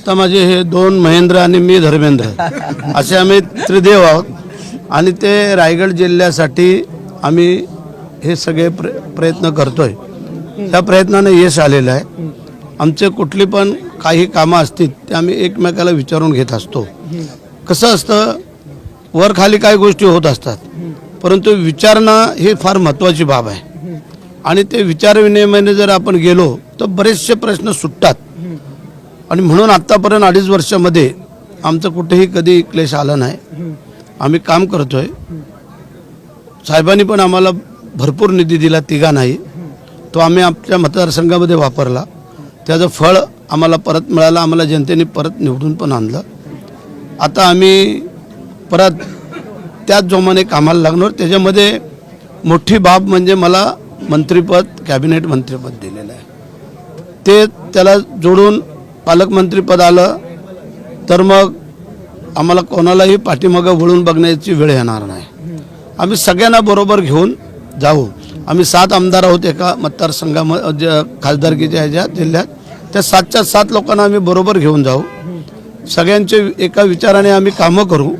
आता माझे हे दोन महेंद्र आणि मी धर्मेंद्र. असे आम्ही त्रिदेव आहोत. आणि ते रायगड जिल्ह्यासाठी आम्ही हे सगळे प्र प्रयत्न करतोय. त्या प्रयत्नाने यश आलेलं आहे. आमचे कुठली पण काही कामं असतील ते आम्ही एकमेकाला विचारून घेत असतो. कसं असतं वर खाली काही गोष्टी होत असतात. परंतु विचारणं ही फार महत्त्वाची बाब आहे. आणि ते विचारविनिमयाने जर आपण गेलो तर बरेचसे प्रश्न सुटतात. आणि म्हणून आत्तापर्यंत अडीच वर्षामध्ये आमचं कुठेही कधी क्लेश आला नाही. आम्ही काम करतोय. साहेबांनी पण आम्हाला भरपूर निधी दिला तिघा नाही. तो आम्ही आमच्या मतदारसंघामध्ये वापरला. त्याचं फळ आम्हाला परत मिळालं आम्हाला जनतेने परत निवडून पण आणलं. आता आम्ही परत त्याच जोमाने कामाला लागणार. त्याच्यामध्ये मोठी बाब म्हणजे मला मंत्रिपद कॅबिनेट मंत्रिपद दिलेलं आहे. ते त्याला जोडून पालकमंत्रीपद आलं तर मग आम्हाला कोणालाही पाठीमागं वळून बघण्याची वेळ येणार नाही. आम्ही सगळ्यांना बरोबर घेऊन जाऊ. आम्ही सात आमदार आहोत एका मतदारसंघाम खासदारकीच्या ह्याच्या जिल्ह्यात. त्या सातच्या सात लोकांना आम्ही बरोबर घेऊन जाऊ. सगळ्यांचे एका विचाराने आम्ही कामं करू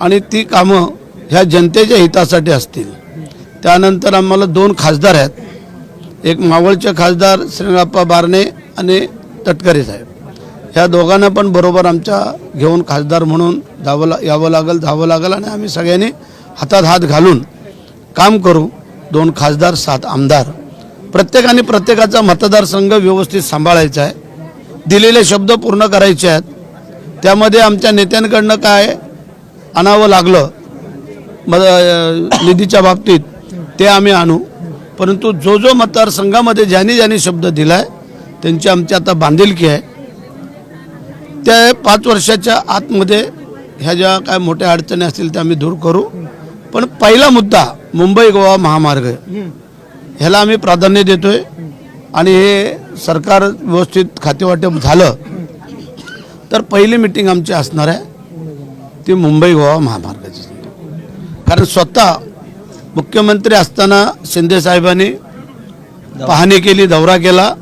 आणि ती कामं ह्या जनतेच्या हितासाठी असतील. त्यानंतर आम्हाला दोन खासदार आहेत. एक मावळचे खासदार श्रीनाप्पा बारणे आणि तटकरे साहेब. ह्या दोघांना पण बरोबर आमच्या घेऊन खासदार म्हणून जावं ला यावं लागेल जावं लागेल आणि आम्ही सगळ्यांनी हातात हात घालून काम करू. दोन खासदार सात आमदार. प्रत्येकाने प्रत्येकाचा मतदारसंघ व्यवस्थित सांभाळायचा आहे. दिलेले शब्द पूर्ण करायचे आहेत. त्यामध्ये आमच्या नेत्यांकडनं काय आणावं लागलं मद निधीच्या बाबतीत ते आम्ही आणू. परंतु जो जो मतदारसंघामध्ये ज्यांनी ज्यांनी शब्द दिला आहे त्यांची आमची आता बांधिलकी आहे. त्या पाच वर्षाच्या आतमध्ये ह्या ज्या काय मोठ्या अडचणी असतील त्या आम्ही दूर करू. पण पहिला मुद्दा मुंबई गोवा महामार्ग ह्याला आम्ही प्राधान्य देतोय. आणि हे सरकार व्यवस्थित खातेवाटप झालं तर पहिली मिटिंग आमची असणार आहे. ती मुंबई गोवा महामार्गाची. कारण स्वतः मुख्यमंत्री असताना शिंदे साहेबांनी पाहणी केली दौरा केला.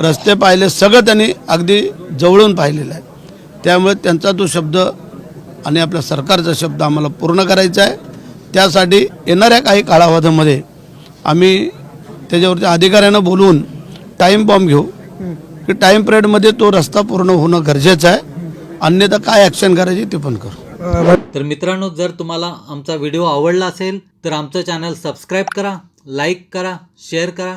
रस्ते पाहिले सगळं त्यांनी अगदी जवळून पाहिलेलं आहे. त्यामुळे त्यांचा तो शब्द आणि आपल्या सरकारचा शब्द आम्हाला पूर्ण करायचा आहे. त्यासाठी येणाऱ्या काही कालावधीमध्ये आम्ही त्याच्यावरती अधिकाऱ्यांना बोलवून टाईम बॉम्ब घेऊ. की टाईम पिरियडमध्ये तो रस्ता पूर्ण होणं गरजेचं आहे. अन्यथा काय ॲक्शन करायची ते पण करू. तर मित्रांनो जर तुम्हाला आमचा व्हिडिओ आवडला असेल तर आमचं चॅनल सबस्क्राईब करा लाईक करा शेअर करा.